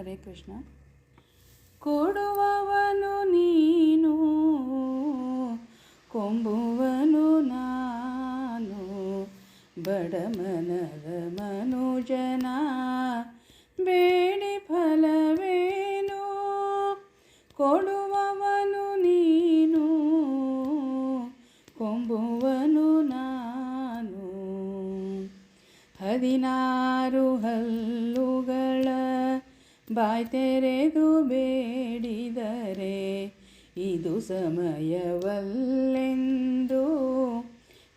ಹರೇ ಕೃಷ್ಣ. ಕೊಡುವವನು ನೀನು, ಕೊಂಬುವನು ನಾನು ಬಡಮನದ ಮನುಜನ, ಬೇಡಿ ಫಲವೇನು? ಕೊಡುವವನು ನೀನು, ಕೊಂಬುವನು ನಾನು. ಹದಿನಾರು ಹಲ್ಲುಗಳ ಬಾಯ್ ತೆರೆದು ಬೇಡಿದರೆ ಇದು ಸಮಯವಲ್ಲೆಂದು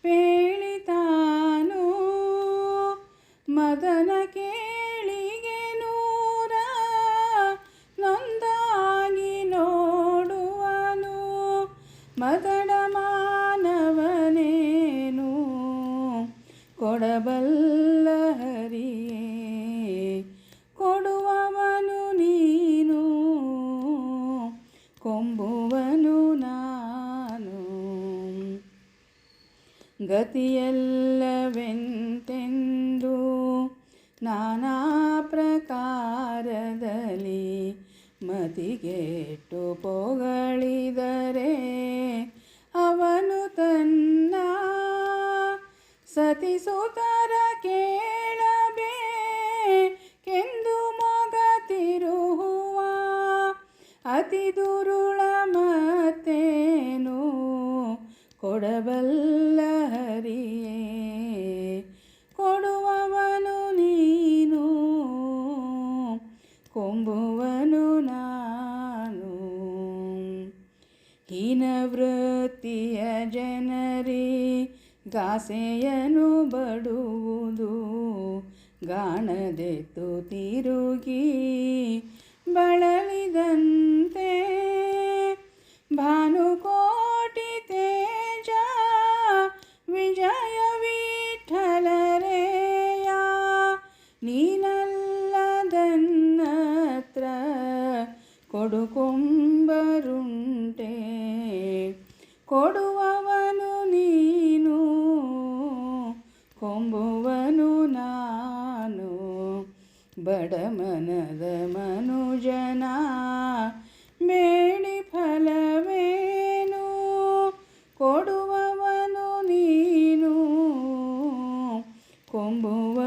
ಪೇಳಿತಾನು ಮದನ ಕೇಳಿಗೆ ನೂರ ನೊಂದಾಗಿ ನೋಡುವನು ಮದಡ ಮಾನವನೇನು ಕೊಡಬಲ್ಲ ಕೊಂಬುವನು ನಾನು. ಗತಿಯಲ್ಲವೆಂತೆಂದು ನಾನಾ ಪ್ರಕಾರದಲ್ಲಿ ಮತಿಗೆಟ್ಟು ಪೊಗಳಿದರೆ ಅವನು ತನ್ನ ಸತಿಸುತರ ಮೊಗ ತಿರುಹುವ ಅತಿ ದುರುಳ ಮತ್ತೇನು ಕೊಡಬಲ್ಲ ಕೊಡುವವನು ನೀನು? ಕೊಂಬುವನು ನಾನು? ಹೀನವೃತ್ತಿಯ ಜನರಿ ಗಾಸೆಯನು ಬಡುವುದು ಗಾಣದೆತ್ತು ತಿರುಗಿ ಬಳಲಿದಂತೆ ಭಾನುಕೋಟಿ ತೇಜ ವಿಜಯ ವಿಠಲರೇಯ ನೀನಲ್ಲದನ್ನತ್ರ ಕೊಡುಕೊಂಬರುಂಟೆ. ಕೊಡುವವನು ನೀನು ಕೊಂಬುವನು ನಾನು ಬಡಮನದ ಮನುಜನ கொம்புவ